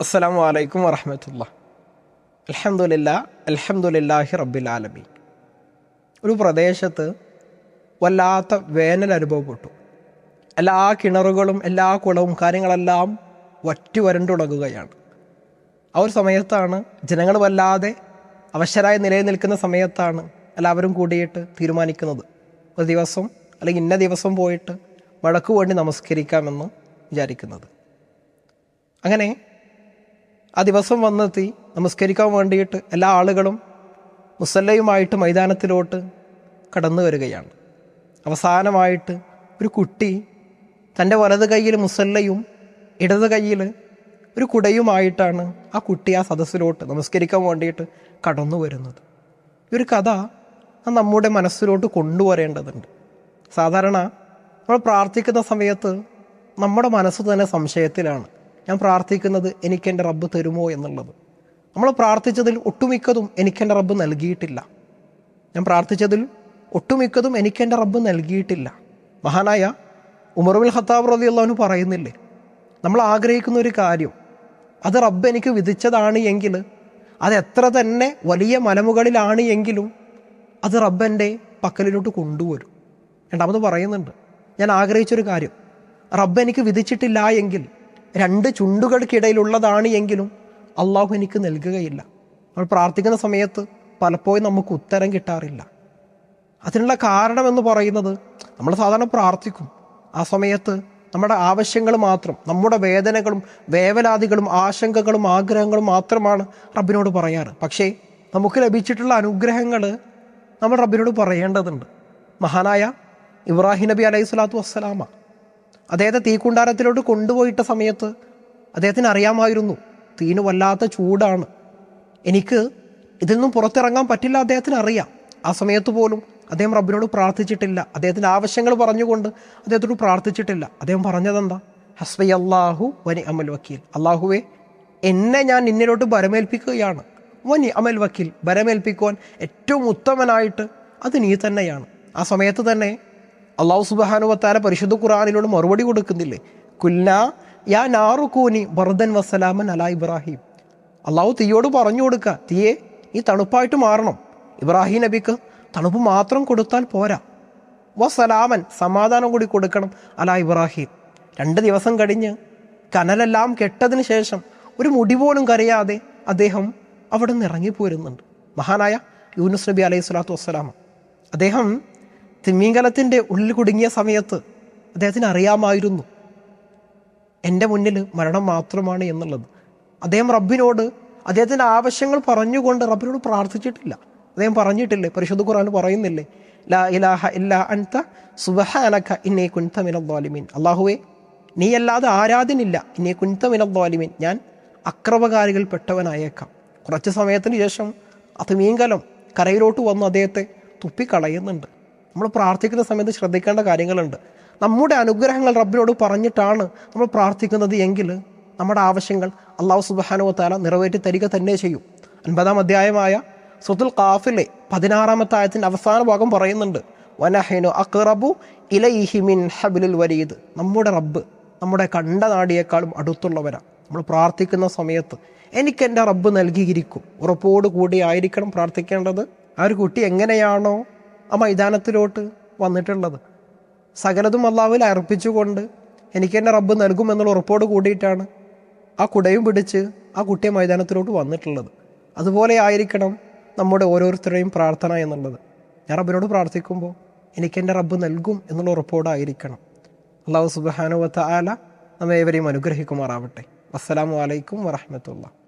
അസ്സലാമു വലൈക്കും വറഹമത്തുള്ള അലഹമുല്ല അലഹമുല്ലാഹി റബ്ബിൽ ആലമി ഒരു പ്രദേശത്ത് വല്ലാത്ത വേനൽ അനുഭവപ്പെട്ടു. എല്ലാ കിണറുകളും എല്ലാ കുളവും കാര്യങ്ങളെല്ലാം വറ്റി വരണ്ടുടങ്ങുകയാണ് ആ ഒരു സമയത്താണ് ജനങ്ങൾ വല്ലാതെ അവശരായി നിലയിൽ നിൽക്കുന്ന സമയത്താണ് എല്ലാവരും കൂടിയിട്ട് തീരുമാനിക്കുന്നത്. ഒരു ദിവസം അല്ലെങ്കിൽ ഇന്ന ദിവസം പോയിട്ട് വഴക്കു വേണ്ടി നമസ്കരിക്കാമെന്ന് വിചാരിക്കുന്നത്. അങ്ങനെ ആ ദിവസം വന്നെത്തി നമസ്കരിക്കാൻ വേണ്ടിയിട്ട് എല്ലാ ആളുകളും മുസല്ലയുമായിട്ട് മൈതാനത്തിലോട്ട് കടന്നു വരികയാണ്. അവസാനമായിട്ട് ഒരു കുട്ടി തന്റെ വലത് കയ്യിൽ മുസല്ലയും ഇടത് കയ്യിൽ ഒരു കുടയുമായിട്ടാണ് ആ കുട്ടി ആ സദസ്സിലോട്ട് നമസ്കരിക്കാൻ വേണ്ടിയിട്ട് കടന്നു വരുന്നത്. ഈ ഒരു കഥ നമ്മുടെ മനസ്സിലോട്ട് കൊണ്ടുവരേണ്ടതുണ്ട്. സാധാരണ നമ്മൾ പ്രാർത്ഥിക്കുന്ന സമയത്ത് നമ്മുടെ മനസ്സ് തന്നെ സംശയത്തിലാണ്. ഞാൻ പ്രാർത്ഥിക്കുന്നത് എനിക്ക് എന്റെ റബ്ബ് തരുമോ എന്നുള്ളത്. നമ്മൾ പ്രാർത്ഥിച്ചതിൽ ഒട്ടുമിക്കതും എനിക്ക് എന്റെ റബ്ബ് നൽകിയിട്ടില്ല. ഞാൻ പ്രാർത്ഥിച്ചതിൽ ഒട്ടുമിക്കതും എനിക്ക് എന്റെ റബ്ബ് നൽകിയിട്ടില്ല. മഹാനായ ഉമർബിൽ ഖത്താബ് റതി അള്ളഹാനു പറയുന്നില്ലേ നമ്മൾ ആഗ്രഹിക്കുന്ന ഒരു കാര്യം അത് റബ്ബ് എനിക്ക് വിധിച്ചതാണ് എങ്കിൽ അത് എത്ര തന്നെ വലിയ മലമുകളിലാണ് എങ്കിലും അത് റബ്ബന്റെ പക്കലിലോട്ട് കൊണ്ടുവരും. രണ്ടാമത് പറയുന്നുണ്ട് ഞാൻ ആഗ്രഹിച്ചൊരു കാര്യം റബ്ബ് എനിക്ക് വിധിച്ചിട്ടില്ല എങ്കിൽ രണ്ട് ചുണ്ടുകൾക്കിടയിലുള്ളതാണ് എങ്കിലും അള്ളാഹു എനിക്ക് നൽകുകയില്ല. നമ്മൾ പ്രാർത്ഥിക്കുന്ന സമയത്ത് പലപ്പോഴും നമുക്ക് ഉത്തരം കിട്ടാറില്ല. അതിനുള്ള കാരണം എന്ന് പറയുന്നത് നമ്മൾ സാധാരണ പ്രാർത്ഥിക്കും. ആ സമയത്ത് നമ്മുടെ ആവശ്യങ്ങൾ മാത്രം നമ്മുടെ വേദനകളും വേവലാതികളും ആശങ്കകളും ആഗ്രഹങ്ങളും മാത്രമാണ് റബ്ബിനോട് പറയാറ്. പക്ഷേ നമുക്ക് ലഭിച്ചിട്ടുള്ള അനുഗ്രഹങ്ങൾ നമ്മൾ റബ്ബിനോട് പറയേണ്ടതുണ്ട്. മഹാനായ ഇബ്രാഹിം നബി അലൈഹി സ്വലാത്തു വസ്സലാമ അദ്ദേഹത്തെ തീക്കുണ്ടാരത്തിലോട്ട് കൊണ്ടുപോയിട്ട സമയത്ത് അദ്ദേഹത്തിന് അറിയാമായിരുന്നു തീന് വല്ലാത്ത ചൂടാണ്. എനിക്ക് ഇതിൽ നിന്നും പുറത്തിറങ്ങാൻ പറ്റില്ല അദ്ദേഹത്തിന് അറിയാം ആ സമയത്ത് പോലും അദ്ദേഹം റബ്ബിനോട് പ്രാർത്ഥിച്ചിട്ടില്ല. അദ്ദേഹത്തിന്റെ ആവശ്യങ്ങൾ പറഞ്ഞുകൊണ്ട് അദ്ദേഹത്തോട് പ്രാർത്ഥിച്ചിട്ടില്ല. അദ്ദേഹം പറഞ്ഞതെന്താ? ഹസ്ബൈ അള്ളാഹു വനി അമൽ വക്കീൽ. അള്ളാഹുവെ എന്നെ ഞാൻ നിന്നിലോട്ട് ബരമേൽപ്പിക്കുകയാണ് വനി അമൽ വക്കീൽ ബരമേൽപ്പിക്കുവാൻ ഏറ്റവും ഉത്തമനായിട്ട് അത് നീ തന്നെയാണ്. ആ സമയത്ത് തന്നെ അള്ളാഹു സുബാനുവത്താല പരിശുദ്ധ ഖുറാനിലോട് മറുപടി കൊടുക്കുന്നില്ലേ? കുല്ല യാ നാറുക്കൂനി ബർദൻ വസ്സലാമൻ അല ഇബ്രാഹിം. അള്ളാഹു തീയോട് പറഞ്ഞു കൊടുക്കുക തീയെ നീ തണുപ്പായിട്ട് മാറണം. ഇബ്രാഹിം നബിക്ക് തണുപ്പ് മാത്രം കൊടുത്താൽ പോരാ. വസ്സലാമൻ സമാധാനം കൂടി കൊടുക്കണം അല ഇബ്രാഹിം. രണ്ട് ദിവസം കഴിഞ്ഞ് കനലെല്ലാം കെട്ടതിന് ശേഷം ഒരു മുടി പോലും കരയാതെ അദ്ദേഹം അവിടെ നിന്ന് ഇറങ്ങിപ്പോരുന്നുണ്ട്. മഹാനായ യൂനുസ് നബി അലൈഹി സ്വലാത്തു വസ്സലാമ. അദ്ദേഹം തിമ്മീങ്കലത്തിന്റെ ഉള്ളിൽ കുടുങ്ങിയ സമയത്ത് അദ്ദേഹത്തിന് അറിയാമായിരുന്നു. എന്റെ മുന്നിൽ മരണം മാത്രമാണ് എന്നുള്ളത്. അദ്ദേഹം റബ്ബിനോട് അദ്ദേഹത്തിന്റെ ആവശ്യങ്ങൾ പറഞ്ഞുകൊണ്ട് റബ്ബിനോട് പ്രാർത്ഥിച്ചിട്ടില്ല. അദ്ദേഹം പറഞ്ഞിട്ടില്ലേ? പരിശുദ്ധ ഖുർആൻ പറയുന്നില്ലേ? ലാ ഇലാഹ ഇല്ലാ അൻത സുബഹാനക ഇന്നേ കുൻത മിനദ്വാലിമീൻ അള്ളാഹുവേ നീയല്ലാതെ ആരാധനില്ല ഇന്നേ കുൻത മിനദ്വാലിമീൻ ഞാൻ അക്രമകാരികൾ പെട്ടവനായേക്കാം. കുറച്ച് സമയത്തിന് ശേഷം അത് മീങ്കലം കരയിലോട്ട് വന്ന് അദ്ദേഹത്തെ തുപ്പിക്കളയുന്നുണ്ട്. നമ്മൾ പ്രാർത്ഥിക്കുന്ന സമയത്ത് ശ്രദ്ധിക്കേണ്ട കാര്യങ്ങളുണ്ട്. നമ്മുടെ അനുഗ്രഹങ്ങൾ റബ്ബിനോട് പറഞ്ഞിട്ടാണ് നമ്മൾ പ്രാർത്ഥിക്കുന്നത് എങ്കിൽ നമ്മുടെ ആവശ്യങ്ങൾ അള്ളാഹു സുബാനോ താല നിറവേറ്റി തരിക തന്നെ ചെയ്യും. അൻപതാം അധ്യായമായ സുത്തുൽ കാഫിലെ പതിനാറാമത്തെ ആയത്തിന്റെ അവസാന ഭാഗം പറയുന്നുണ്ട്. വനഹൈനു അക്റബു ഇലൈഹിമിൻ ഹബിലുൽ വരീദ് നമ്മുടെ റബ്ബ് നമ്മുടെ കണ്ട നാടിയേക്കാളും അടുത്തുള്ളവരാണ്. നമ്മൾ പ്രാർത്ഥിക്കുന്ന സമയത്ത് എനിക്ക് എന്റെ റബ്ബ് നൽകിയിരിക്കും. ഉറപ്പോട് കൂടി ആയിരിക്കണം പ്രാർത്ഥിക്കേണ്ടത്. ആ ഒരു കുട്ടി എങ്ങനെയാണോ ആ മൈതാനത്തിലോട്ട് വന്നിട്ടുള്ളത്. സകലതും അള്ളാഹുവിൽ അർപ്പിച്ചുകൊണ്ട് എനിക്ക് എന്റെ റബ്ബ് നൽകുമെന്നുള്ള ഉറപ്പോട് കൂടിയിട്ടാണ് ആ കുടയും പിടിച്ച് ആ കുട്ടിയെ മൈതാനത്തിലോട്ട് വന്നിട്ടുള്ളത്. അതുപോലെ ആയിരിക്കണം നമ്മുടെ ഓരോരുത്തരുടെയും പ്രാർത്ഥന എന്നുള്ളത്. ഞാൻ റബ്ബിനോട് പ്രാർത്ഥിക്കുമ്പോൾ എനിക്ക് എന്റെ റബ്ബ് നൽകും എന്നുള്ള ഉറപ്പോടായിരിക്കണം. അള്ളാഹു സുബാനുവത്ത ആല നമ്മെ ഏവരെയും അനുഗ്രഹിക്കുമാറാവട്ടെ. അസ്സലാമു അലൈക്കും വറഹമത്തുള്ള